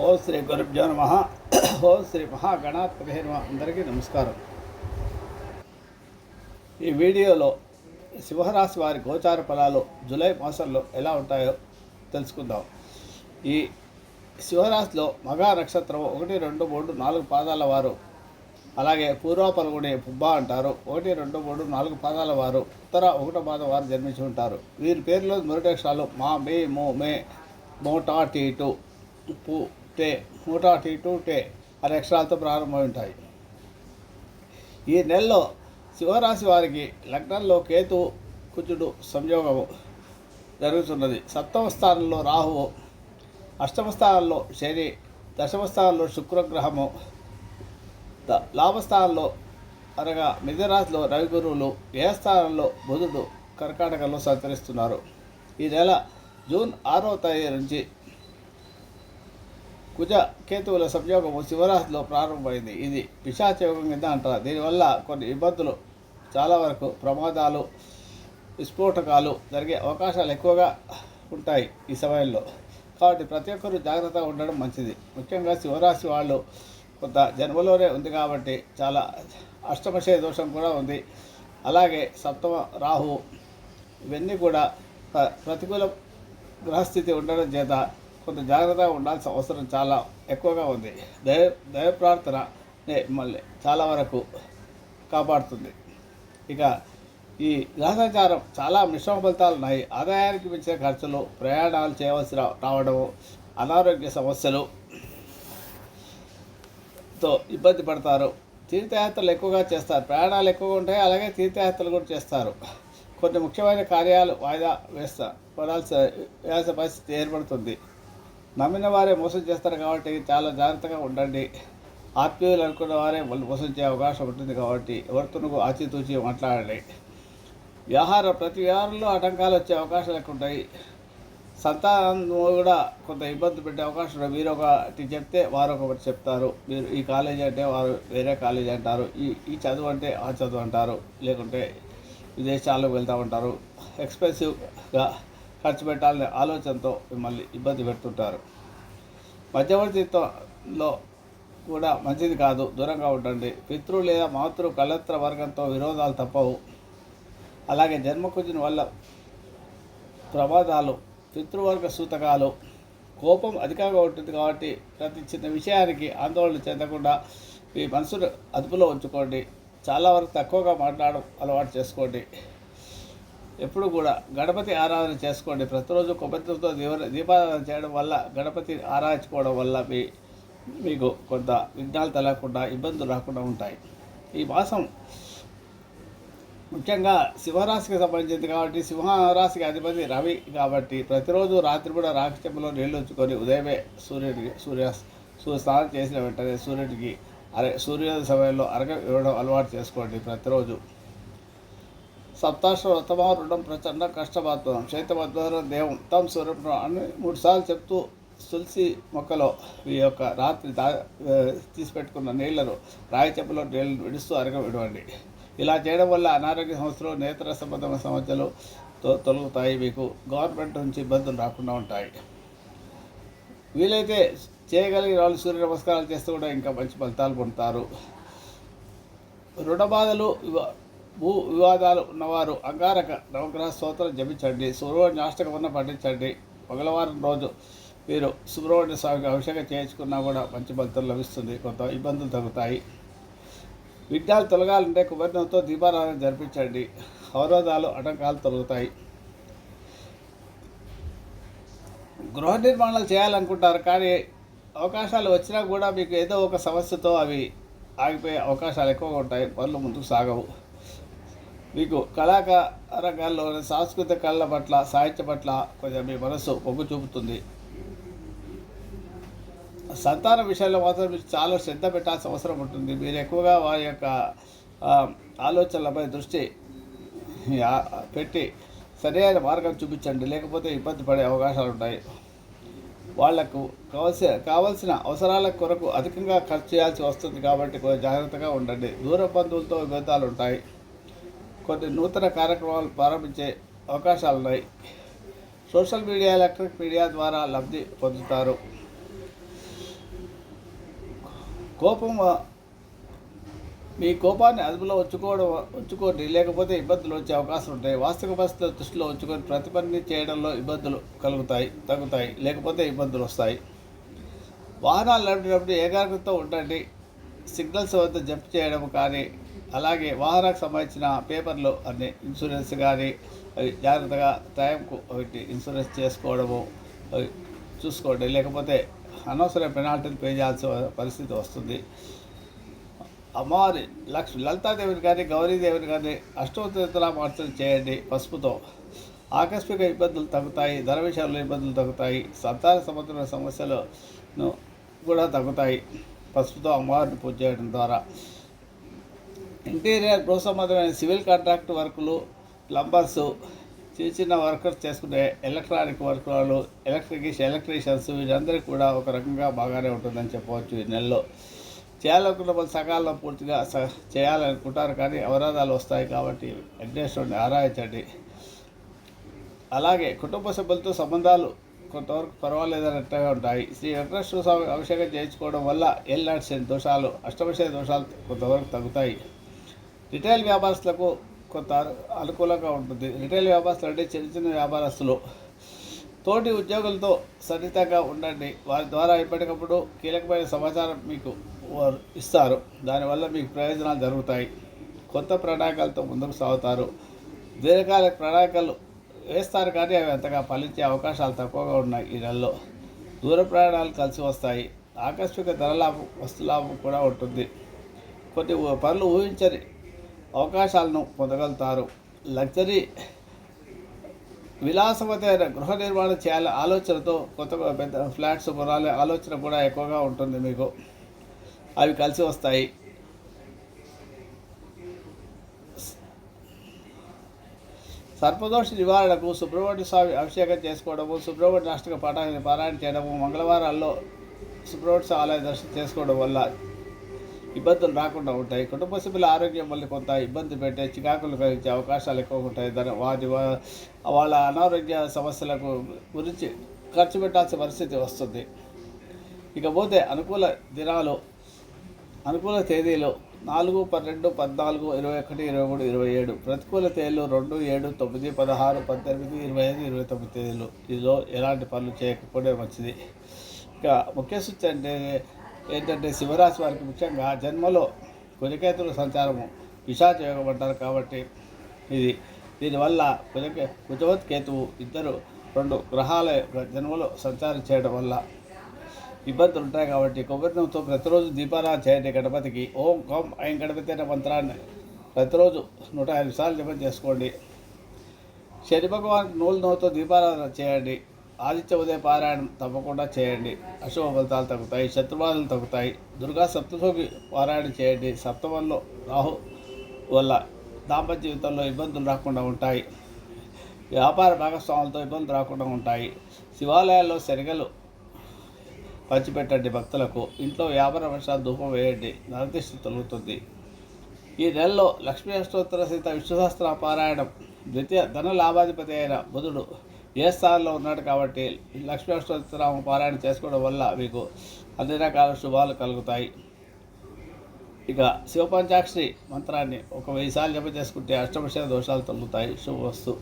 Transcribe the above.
ఓ శ్రీ గురుభ్యో నమ. ఓ శ్రీ మహాగణాధిపతి నమ. అందరికీ నమస్కారం. ఈ వీడియోలో సింహరాశి వారి గోచార ఫలాలు జూలై మాసంలో ఎలా ఉంటాయో తెలుసుకుందాం. ఈ సింహరాశిలో మగా నక్షత్రం ఒకటి రెండు మూడు నాలుగు పాదాల వారు అలాగే పూర్వ పలుగుని పుబ్బ అంటారు. ఒకటి రెండు మూడు నాలుగు పాదాల వారు ఉత్తర ఒకటో పాదం వారు జన్మించి ఉంటారు. వీరి పేరులో మొదటి అక్షరాలు మా మే మో మే మోటా టీ టు పు టే నూట టీ టు టే అనే అక్షరాలతో ప్రారంభమై ఉంటాయి. ఈ నెలలో శివరాశి వారికి లగ్నంలో కేతు కుజుడు సంయోగము జరుగుతున్నది. సప్తమ స్థానంలో రాహువు అష్టమ స్థానంలో శని దశమ స్థానంలో శుక్రగ్రహము లాభస్థానంలో అనగా మిథునరాశిలో రవి గురువులు స్థానంలో బుధుడు కర్కాటకలో సంచరిస్తున్నారు. ఈ నెల జూన్ ఆరో తేదీ నుంచి కుజ కేతువుల సంయోగము శివరాశిలో ప్రారంభమైంది. ఇది పిశాచయోగం కింద అంటారు దీనివల్ల కొన్ని ఇబ్బందులు చాలా వరకు ప్రమాదాలు విస్ఫోటకాలు జరిగే అవకాశాలు ఎక్కువగా ఉంటాయి ఈ సమయంలో. కాబట్టి ప్రతి ఒక్కరూ జాగ్రత్తగా ఉండడం మంచిది. ముఖ్యంగా శివరాశి వాళ్ళు కొంత జన్మలోనే ఉంది కాబట్టి చాలా అష్టమశయ దోషం కూడా ఉంది. అలాగే సప్తమ రాహు ఇవన్నీ కూడా ప్ర- ప్రతికూల గ్రహస్థితి ఉండడం చేత కొంత జాగ్రత్తగా ఉండాల్సిన అవసరం చాలా ఎక్కువగా ఉంది. దైవ దైవ ప్రార్థన మళ్ళీ చాలా వరకు కాపాడుతుంది. ఇక ఈ గ్రహసంచారం చాలా మిశ్రమ ఫలితాలు ఉన్నాయి. ఆదాయానికి మించిన ఖర్చులు ప్రయాణాలు చేయవలసి రావడం రావడము అనారోగ్య సమస్యలు తో ఇబ్బంది పడతారు. తీర్థయాత్రలు ఎక్కువగా చేస్తారు. ప్రయాణాలు ఎక్కువగా ఉంటాయి. అలాగే తీర్థయాత్రలు కూడా చేస్తారు. కొన్ని ముఖ్యమైన కార్యాలు వాయిదా వేస్తా పడాల్సిన వేయాల్సిన పరిస్థితి ఏర్పడుతుంది. నమ్మిన వారే మోసం చేస్తారు కాబట్టి చాలా జాగ్రత్తగా ఉండండి. ఆత్మీయులు అనుకున్న వారే వాళ్ళు మోసం చేసే అవకాశం ఉంటుంది కాబట్టి ఎవరితోనూ ఆచితూచి మాట్లాడండి. వ్యవహారం ప్రతి వ్యవహారంలో ఆటంకాలు వచ్చే అవకాశాలు ఎక్కువ ఉంటాయి. సంతానం కూడా కొంత ఇబ్బంది పెట్టే అవకాశం ఉంది మీరు ఒకటి చెప్తే వారు ఒకటి చెప్తారు. మీరు ఈ కాలేజీ అంటే వారు వేరే కాలేజీ అంటారు. ఈ ఈ చదువు అంటే ఆ చదువు అంటారు. లేకుంటే విదేశాలకు వెళ్తూ ఉంటారు. ఎక్స్పెన్సివ్గా ఖర్చు పెట్టాలనే ఆలోచనతో మిమ్మల్ని ఇబ్బంది పెడుతుంటారు. మధ్యవర్తిత్వంలో కూడా మంచిది కాదు దూరంగా ఉండండి. పితృ లేదా మాతృ కళత్ర వర్గంతో విరోధాలు తప్పవు. అలాగే జన్మకుజుని వల్ల ప్రమాదాలు పితృవర్గ సూతకాలు కోపం అధికంగా ఉంటుంది కాబట్టి ప్రతి చిన్న విషయానికి ఆందోళన చెందకుండా మీ మనసును అదుపులో ఉంచుకోండి. చాలా వరకు తక్కువగా మాట్లాడడం అలవాటు చేసుకోండి. ఎప్పుడు కూడా గణపతి ఆరాధన చేసుకోండి. ప్రతిరోజు కొబ్బరితో దీవ దీపారాధన చేయడం వల్ల గణపతి ఆరాధించుకోవడం వల్ల మీ మీకు కొంత విఘ్నాలు తలగకుండా ఇబ్బందులు రాకుండా ఉంటాయి. ఈ మాసం ముఖ్యంగా సింహరాశికి సంబంధించింది కాబట్టి సింహరాశికి అధిపతి రవి కాబట్టి ప్రతిరోజు రాత్రి కూడా రాకి చెంబులో నీళ్ళు ఉంచుకొని ఉదయమే సూర్యుడికి సూర్య సూర్య స్నానం చేసిన వెంటనే సూర్యుడికి అరే సూర్యోదయ సమయంలో అరగ ఇవ్వడం అలవాటు చేసుకోండి ప్రతిరోజు. సప్తాశ్వతమం రుణం ప్రచండ కష్టమాత్మం శైతమద్వారం దేవం తమ్ స్వరూపం అని మూడు సార్లు చెప్తూ తులసి మొక్కలో ఈ యొక్క రాత్రి దా తీసిపెట్టుకున్న నీళ్ళను రాయి చెప్పులో నీళ్ళను విడుస్తూ అరగ విడవండి ఇలా చేయడం వల్ల అనారోగ్య సమస్యలు నేత్ర సంబంధమైన సమస్యలు తొ- తొలగుతాయి. మీకు గవర్నమెంట్ నుంచి ఇబ్బందులు రాకుండా ఉంటాయి. వీలైతే చేయగలిగిన వాళ్ళు సూర్య నమస్కారాలు చేస్తూ కూడా ఇంకా మంచి ఫలితాలు పొందుతారు. రుణ బాధలు భూ వివాదాలు ఉన్నవారు అంగారక నవగ్రహ స్తోత్రం జపించండి. సుబ్రహ్మణ్య అష్టకమన్న పఠించండి మంగళవారం రోజు మీరు సుబ్రహ్మణ్య స్వామికి అభిషేకం చేయించుకున్నా కూడా మంచి ఫలితం లభిస్తుంది. కొంత ఇబ్బందులు తగ్గుతాయి. విఘ్నాలు తొలగాలంటే కుబర్ణంతో దీపారాధన జరిపించండి. అవరోధాలు ఆటంకాలు తొలగుతాయి. గృహ నిర్మాణాలు చేయాలనుకుంటారు కానీ అవకాశాలు వచ్చినా కూడా మీకు ఏదో ఒక సమస్యతో అవి ఆగిపోయే అవకాశాలు ఎక్కువగా ఉంటాయి. పనులు ముందుకు సాగవు. మీకు కళాకారంగాల్లో సాంస్కృతిక కళల పట్ల సాహిత్య పట్ల కొంచెం మీ మనసు మొగ్గు చూపుతుంది. సంతాన విషయంలో మాత్రం మీరు చాలా శ్రద్ధ పెట్టాల్సిన అవసరం ఉంటుంది. మీరు ఎక్కువగా వారి యొక్క ఆలోచనలపై దృష్టి పెట్టి సరైన మార్గం చూపించండి. లేకపోతే ఇబ్బంది పడే అవకాశాలు ఉంటాయి. వాళ్ళకు కావలసిన కావలసిన అవసరాల కొరకు అధికంగా ఖర్చు చేయాల్సి వస్తుంది కాబట్టి కొంచెం జాగ్రత్తగా ఉండండి. దూర బంధువులతో విభేదాలు ఉంటాయి. కొన్ని నూతన కార్యక్రమాలు ప్రారంభించే అవకాశాలు ఉన్నాయి సోషల్ మీడియా ఎలక్ట్రిక్ మీడియా ద్వారా లబ్ధి పొందుతారు. కోపం మీ కోపాన్ని అదుపులో ఉంచుకోవడం ఉంచుకోండి. లేకపోతే ఇబ్బందులు వచ్చే అవకాశం ఉంటాయి. వాస్తవిక పరిస్థితులు దృష్టిలో ఉంచుకొని ప్రతి చేయడంలో ఇబ్బందులు కలుగుతాయి తగ్గుతాయి. లేకపోతే ఇబ్బందులు వస్తాయి. వాహనాలు నడిపినప్పుడు ఏకాగ్రతతో ఉండండి. సిగ్నల్స్ వద్ద జంప్ చేయడం కానీ అలాగే వాహనానికి సంబంధించిన పేపర్లు అన్ని ఇన్సూరెన్స్ కానీ అవి జాగ్రత్తగా టైంకు ఒకటి ఇన్సూరెన్స్ చేసుకోవడము అవి చూసుకోండి. లేకపోతే అనవసర పెనాల్టీలు పే చేయాల్సిన పరిస్థితి వస్తుంది. అమ్మవారి లక్ష్మి లలితాదేవిని కానీ గౌరీదేవిని కానీ అష్టోత్తరామార్చన చేయండి పసుపుతో. ఆకస్మిక ఇబ్బందులు తగ్గుతాయి ధర విషయంలో ఇబ్బందులు తగ్గుతాయి సంతాన సంబంధమైన సమస్యలను కూడా తగ్గుతాయి. పసుపుతో అమ్మవారిని పూజ చేయడం ద్వారా ఇంటీరియర్ గృహ సంబంధమైన సివిల్ కాంట్రాక్ట్ వర్కులు ప్లంబర్స్ చిన్న చిన్న వర్కర్స్ చేసుకునే ఎలక్ట్రానిక్ వర్కర్లు ఎలక్ట్రిక్ ఎలక్ట్రీషియన్స్ వీళ్ళందరికీ కూడా ఒక రకంగా బాగానే ఉంటుందని చెప్పవచ్చు ఈ నెలలో. చేయాలనుకున్న వాళ్ళు సకాలంలో పూర్తిగా స చేయాలనుకుంటారు కానీ అవరోధాలు వస్తాయి కాబట్టి వెంకటేశ్వరుని ఆరాయించండి. అలాగే కుటుంబ సభ్యులతో సంబంధాలు కొంతవరకు పర్వాలేదన్నట్టుగా ఉంటాయి. శ్రీ వెంకటేశ్వర స్వామి అభిషేకం చేయించుకోవడం వల్ల ఎల్లాడ్సిన దోషాలు అష్టమశ దోషాలు కొంతవరకు తగ్గుతాయి. రిటైల్ వ్యాపారస్తులకు కొంత అనుకూలంగా ఉంటుంది. రిటైల్ వ్యాపారస్తులు అంటే చిన్న చిన్న వ్యాపారస్తులు. తోటి ఉద్యోగులతో సన్నిహితంగా ఉండండి. వారి ద్వారా ఎప్పటికప్పుడు కీలకమైన సమాచారం మీకు వారు ఇస్తారు. దానివల్ల మీకు ప్రయోజనాలు జరుగుతాయి. కొత్త ప్రణాళికలతో ముందుకు సాగుతారు. దీర్ఘకాలిక ప్రణాళికలు వేస్తారు కానీ అవి అంతగా ఫలించే అవకాశాలు తక్కువగా ఉన్నాయి ఈ నెలలో. దూర ప్రయాణాలు కలిసి వస్తాయి. ఆకస్మిక ధరలాభం వస్తులాభం కూడా ఉంటుంది. కొన్ని పనులు ఊహించని అవకాశాలను పొందగలుగుతారు. లగ్జరీ విలాసవతైన గృహ నిర్మాణం చేయాలి ఆలోచనతో కొత్త పెద్ద ఫ్లాట్స్ కొనాలి ఆలోచన కూడా ఎక్కువగా ఉంటుంది మీకు. అవి కలిసి వస్తాయి. సర్పదోష నివారణకు సుబ్రహ్మణ్య స్వామి అభిషేకం చేసుకోవడము సుబ్రహ్మణ్య అష్టక పాఠాన్ని పారాయణ చేయడము మంగళవారాల్లో సుబ్రహ్మణ్య స్వామి ఆలయ దర్శనం చేసుకోవడం వల్ల ఇబ్బందులు రాకుండా ఉంటాయి. కుటుంబ సభ్యుల ఆరోగ్యం వల్ల కొంత ఇబ్బంది పెట్టే చికాకులు కలిగించే అవకాశాలు ఎక్కువ ఉంటాయి. దాని వాటి వా- వాళ్ళ అనారోగ్య సమస్యలకు గురించి ఖర్చు పెట్టాల్సిన పరిస్థితి వస్తుంది. ఇకపోతే అనుకూల దినాలు అనుకూల తేదీలు నాలుగు పన్నెండు పద్నాలుగు ఇరవై ఒకటి ఇరవై మూడు ఇరవై ఏడు. ప్రతికూల తేదీలు రెండు ఏడు తొమ్మిది పదహారు పద్దెనిమిది ఇరవై ఐదు ఇరవై తొమ్మిది తేదీలు. ఇదిలో ఎలాంటి పనులు చేయకపోవడం మంచిది. ఇక ముఖ్య సూచి అంటే ఏంటంటే శివరాశి వారికి ముఖ్యంగా జన్మలో కుజకేతుల సంచారము పిశాచ యోగం అంటారు కాబట్టి ఇది. దీనివల్ల కుజకే కుజవత్ కేతువు ఇద్దరు రెండు గ్రహాల జన్మలో సంచారం చేయడం వల్ల ఇబ్బందులు ఉంటాయి కాబట్టి కొబ్బరి ప్రతిరోజు దీపారాధన చేయండి గణపతికి. ఓం కం ఐం గణపతి అనే మంత్రాన్ని ప్రతిరోజు నూట ఐదు సార్లు జపం చేసుకోండి. శని భగవాన్ నూలు నూనెతో దీపారాధన చేయండి. ఆదిత్య ఉదయ పారాయణం తప్పకుండా చేయండి. అశుభ ఫలితాలు తగ్గుతాయి శత్రుబాధలు తగ్గుతాయి. దుర్గా సప్తశోకి పారాయణం చేయండి. సప్తమంలో రాహు వల్ల దాంపత్య జీవితంలో ఇబ్బందులు రాకుండా ఉంటాయి. వ్యాపార భాగస్వాములతో ఇబ్బందులు రాకుండా ఉంటాయి. శివాలయాల్లో శనగలు పంచిపెట్టండి భక్తులకు. ఇంట్లో వ్యాపార వర్షాలు ధూపం వేయండి. నరదిష్టి తొలుగుతుంది. ఈ నెలలో లక్ష్మీ అష్టోత్తర సీత విశ్వశాస్త్ర పారాయణం ద్వితీయ ధన లాభాధిపతి అయిన బుధుడు ఏ స్థానంలో ఉన్నాడు కాబట్టి లక్ష్మీ అష్టోత్తర పారాయణ చేసుకోవడం వల్ల మీకు అన్ని రకాల శుభాలు కలుగుతాయి. ఇక శివపంచాక్షరి మంత్రాన్ని ఒక వెయ్యి సార్లు జప చేసుకుంటే అష్టమశ దోషాలు తొలుగుతాయి శుభవస్తు